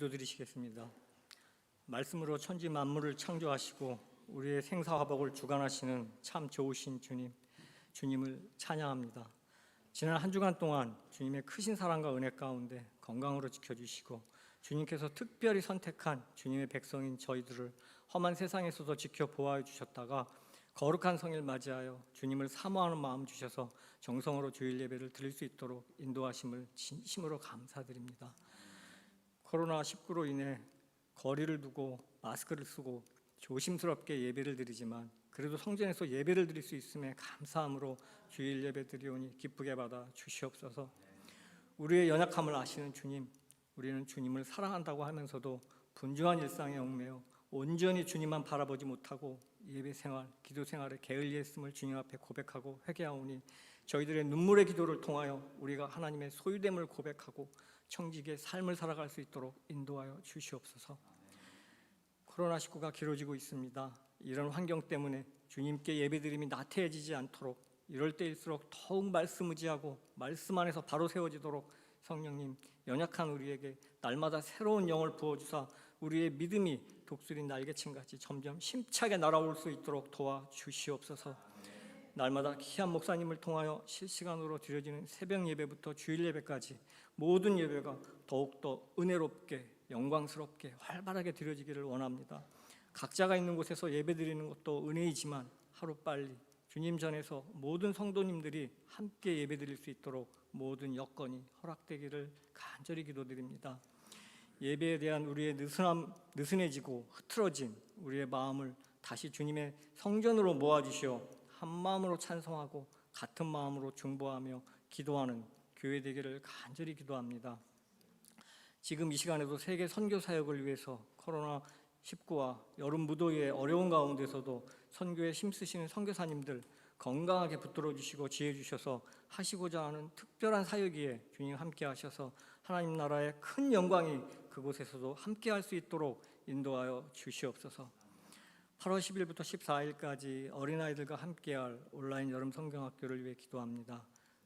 기도드리시겠습니다. 말씀으로 천지 만물을 창조하시고 우리의 생사화복을 주관하시는 참 좋으신 주님, 주님을 찬양합니다. 지난 한 주간 동안 주님의 크신 사랑과 은혜 가운데 건강으로 지켜주시고 주님께서 특별히 선택한 주님의 백성인 저희들을 험한 세상에서도 지켜 보호해 주셨다가 거룩한 성일 맞이하여 주님을 사모하는 마음 주셔서 정성으로 주일 예배를 드릴 수 있도록 인도하심을 진심으로 감사드립니다. 코로나 19로 인해 거리를 두고 마스크를 쓰고 조심스럽게 예배를 드리지만 그래도 성전에서 예배를 드릴 수 있음에 감사함으로 주일 예배 드리오니 기쁘게 받아 주시옵소서. 우리의 연약함을 아시는 주님, 우리는 주님을 사랑한다고 하면서도 분주한 일상에 얽매여 온전히 주님만 바라보지 못하고 예배 생활, 기도 생활에 게을리했음을 주님 앞에 고백하고 회개하오니 저희들의 눈물의 기도를 통하여 우리가 하나님의 소유됨을 고백하고 청직의 삶을 살아갈 수 있도록 인도하여 주시옵소서. 코로나19가 길어지고 있습니다. 이런 환경 때문에 주님께 예배드림이 나태해지지 않도록 이럴 때일수록 더욱 말씀 의지하고 말씀 안에서 바로 세워지도록 성령님 연약한 우리에게 날마다 새로운 영을 부어주사 우리의 믿음이 독수리 날개침같이 점점 힘차게 날아올 수 있도록 도와 주시옵소서. 날마다 귀한 목사님을 통하여 실시간으로 드려지는 새벽 예배부터 주일 예배까지 모든 예배가 더욱더 은혜롭게 영광스럽게 활발하게 드려지기를 원합니다. 각자가 있는 곳에서 예배드리는 것도 은혜이지만 하루빨리 주님 전에서 모든 성도님들이 함께 예배드릴 수 있도록 모든 여건이 허락되기를 간절히 기도드립니다. 예배에 대한 우리의 느슨함, 느슨해지고 흐트러진 우리의 마음을 다시 주님의 성전으로 모아주시어 한 마음으로 찬송하고 같은 마음으로 중보하며 기도하는 교회 되기를 간절히 기도합니다. 지금 이 시간에도 세계 선교 사역을 위해서 코로나 19와 여름 무더위의 어려운 가운데서도 선교에 힘쓰시는 선교사님들 건강하게 붙들어 주시고 지혜 주셔서 하시고자 하는 특별한 사역이에 주님 함께 하셔서 하나님 나라의 큰 영광이 그곳에서도 함께 할 수 있도록 인도하여 주시옵소서. 8월 10일부터 14일까지 어린아이들과 함께할 온라인 여름 성경학교를 위해 기도합니다.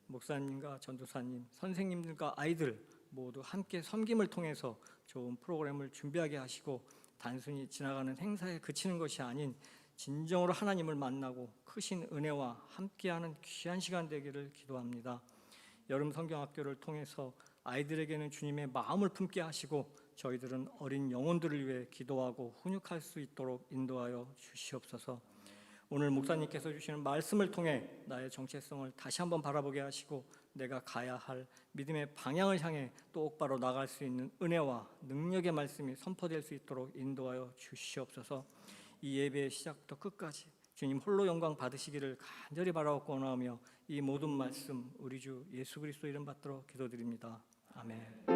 목사님과 전도사님, 선생님들과 아이들 모두 함께 섬김을 통해서 좋은 프로그램을 준비하게 하시고 단순히 지나가는 행사에 그치는 것이 아닌 진정으로 하나님을 만나고 크신 은혜와 함께하는 귀한 시간 되기를 기도합니다. 여름 성경학교를 통해서 아이들에게는 주님의 마음을 품게 하시고 저희들은 어린 영혼들을 위해 기도하고 훈육할 수 있도록 인도하여 주시옵소서. 오늘 목사님께서 주시는 말씀을 통해 나의 정체성을 다시 한번 바라보게 하시고 내가 가야 할 믿음의 방향을 향해 똑바로 나갈 수 있는 은혜와 능력의 말씀이 선포될 수 있도록 인도하여 주시옵소서. 이 예배의 시작부터 끝까지 주님 홀로 영광 받으시기를 간절히 바라옵고 원하며 이 모든 말씀 우리 주 예수 그리스도 이름 받들어 기도드립니다. 아멘.